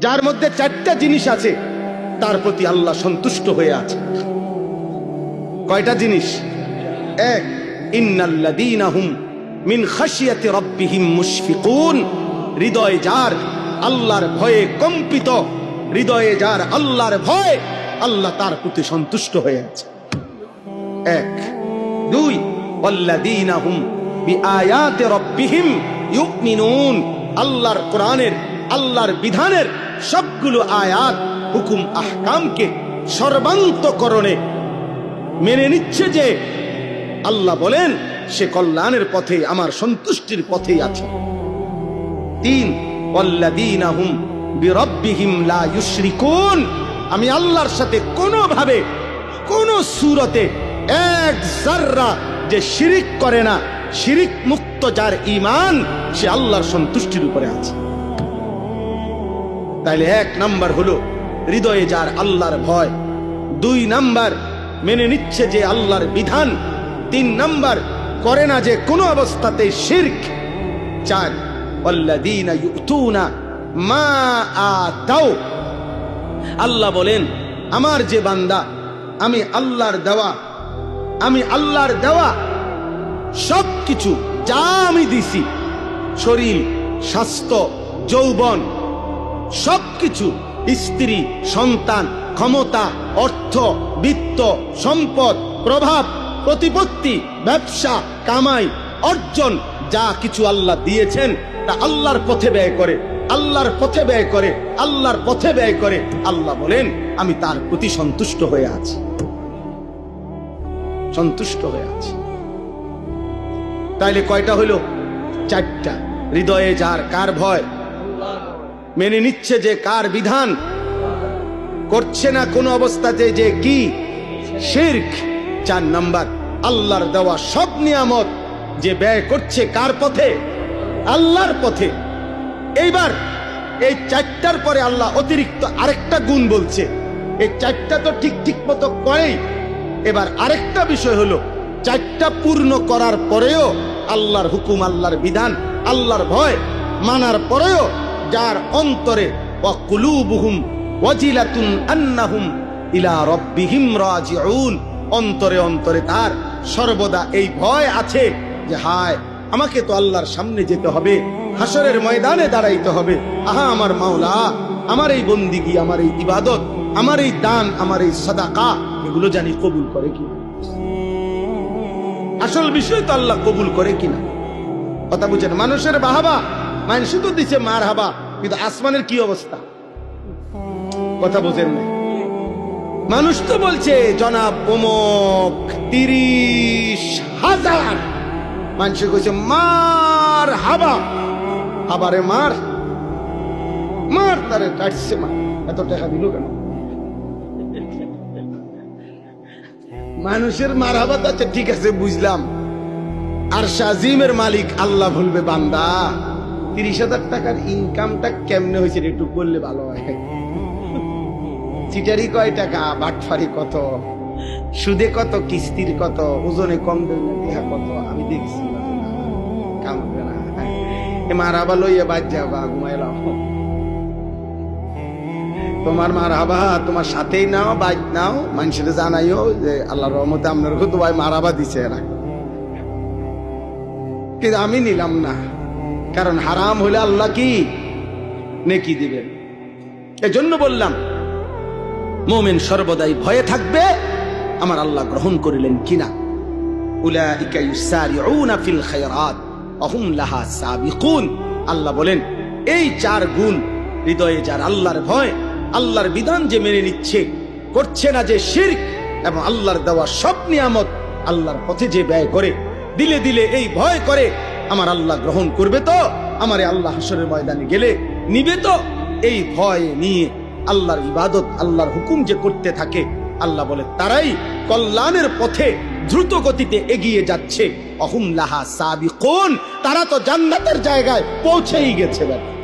যার মধ্যে চারটা জিনিস আছে, তার প্রতি আল্লাহ সন্তুষ্ট হয়ে আছে। কয়টা জিনিস? এক ইন্নাল্লাযীনাহুম মিন খাশিয়াতি রাব্বিহিম মুশফিকুন। হৃদয় যার আল্লাহর ভয়ে কম্পিত, হৃদয়ে যার আল্লাহর ভয়, আল্লাহ তার প্রতি সন্তুষ্ট হয়ে আছে। এক, দুই ওয়াল্লাযীনাহুম বিআয়াতি রাব্বিহিম ইউমিনুন। আল্লাহর কোরআনের, আল্লাহর বিধানের সবগুলো আয়াত, হুকুম আহকামকে সর্বান্তকরণে মেনে নিচ্ছে যে আল্লাহ বলেন, সে কল্যাণের পথে, আমার সন্তুষ্টির পথেই আছে। তিন আমি আল্লাহর সাথে কোনোভাবে, কোন সুরতে এক জাররা যে শিরিক করে না, শিরিক মুক্ত যার ঈমান, সে আল্লাহর সন্তুষ্টির উপরে আছে। তাইলে এক নাম্বার হলো হৃদয়ে যার আল্লাহর ভয়। দুই নাম্বার মেনে নিচ্ছে যে আল্লাহর বিধান। তিন নাম্বার করে না যে কোনো অবস্থাতে শির্ক। চার মা আল্লাহ বলেন, আমার যে বান্দা, আমি আল্লাহর দেওয়া, আমি আল্লাহর দেওয়া সব কিছু যা আমি দিছি, শরীর, স্বাস্থ্য, যৌবন সবকিছু, স্ত্রী, সন্তান, ক্ষমতা, অর্থ, বিত্ত, সম্পদ, প্রভাব, প্রতিপত্তি, ব্যবসা, কামাই, অর্জন, যা কিছু আল্লাহ দিয়েছেন, তা আল্লাহর পথে ব্যয় করে, আল্লাহর পথে ব্যয় করে, আল্লাহর পথে ব্যয় করে। আল্লাহ বলেন, আমি তার প্রতি সন্তুষ্ট হয়ে আছি। সন্তুষ্ট হয়ে আছি। তাইলে কয়টা হইল? চারটা। হৃদয়ে যার কার ভয় মেনে নিচ্ছে যে কার বিধান। করছে না কোনো অবস্থাতে যে কি। শির্ক, চার নাম্বার, আল্লাহর দেওয়া সব নিয়ামত যে ব্যয় করছে কার পথে? আল্লাহর পথে। এইবার এই চারটার পরে আল্লাহ অতিরিক্ত আরেকটা গুণ বলছে। এই চারটা তো ঠিক ঠিক মতো করেই এবার আরেকটা বিষয় হলো, চারটা পূর্ণ করার পরেও আল্লাহর হুকুম, আল্লাহর বিধান, আল্লাহর ভয় মানার পরেও যার অন্তরে আন্নাহুম ইলা অন্তরে অন্তরে তার সর্বদা এই ভয় আছে যে, হায়, আমাকে তো আল্লাহর সামনে যেতে হবে হাসরের ময়দানে দাঁড়াইতে হবে। আহা, আমার মাওলা, আমার এই বন্দিগি, আমার এই ইবাদত, আমার এই দান, আমার এই সাদাকা, এগুলো জানি কবুল করে কি আসল বিষয় তো আল্লাহ কবুল করে কিনা কথা বুঝেন? মানুষের বাহাবা মানুষ তো দিছে মার হাবা, কিন্তু আসমানের কি অবস্থা? কথা বোঝেন না মানুষ তো বলছে, জনাব অমক তিরিশ হাজার। মানুষ কইছে, মার হাবা। হাবারে মার। মার তারে কাটছে মার এত টাকা দিল কেন? মানুষের মার হাবা তো ঠিক আছে, বুঝলাম। আর শাজিমের মালিক আল্লাহ ভুলবে বান্দা। তিরিশ হাজার টাকার ইনকামটা কেমনে হয়েছে একটু বললে ভালো হয়। চিটারি কয় টাকা? বাটফারি কত? সুদে কত? কিস্তির কত? ওজনে কম দেহা কত? আমি দেখছি। কাম হবে না। মার আবা লইয়া বাদ যাবা ঘুমাইলাম তোমার মার হাবা তোমার সাথেই নাও বাইক নাও। মানুষের জানাইও যে আল্লাহ রহমতে আপনার তোমায় মারাবা দিছে এরা। কিন্তু আমি নিলাম না। কারণ হারাম হলে আল্লাহ কি? নেকি দিবেন। এজন্য বললাম, মোমেন সর্বদাই ভয়ে থাকবে, আমার আল্লাহ গ্রহণ করিলেন কিনা? আল্লাহ বলেন, এই চার গুণ হৃদয়ে যার আল্লাহর ভয়, আল্লাহর বিধান যে মেনে নিচ্ছে, করছে না যে শিরক, এবং আল্লাহর দেওয়া সব নিয়ামত আল্লাহর পথে যে ব্যয় করে, দিলে দিলে এই ভয় করে আমার আল্লাহ গ্রহণ করবে তো? আমারে আল্লাহ হাসরের ময়দানে গেলে নিবে তো? এই ভয় নিয়ে আল্লাহর ইবাদত, আল্লাহর হুকুম যে করতে থাকে, আল্লাহ বলে, তারাই কল্যাণের পথে দ্রুত গতিতে এগিয়ে যাচ্ছে। অহুম লাহা সাবিকুন, তারা তো জান্নাতের জায়গায় পৌঁছেই গেছে বেটা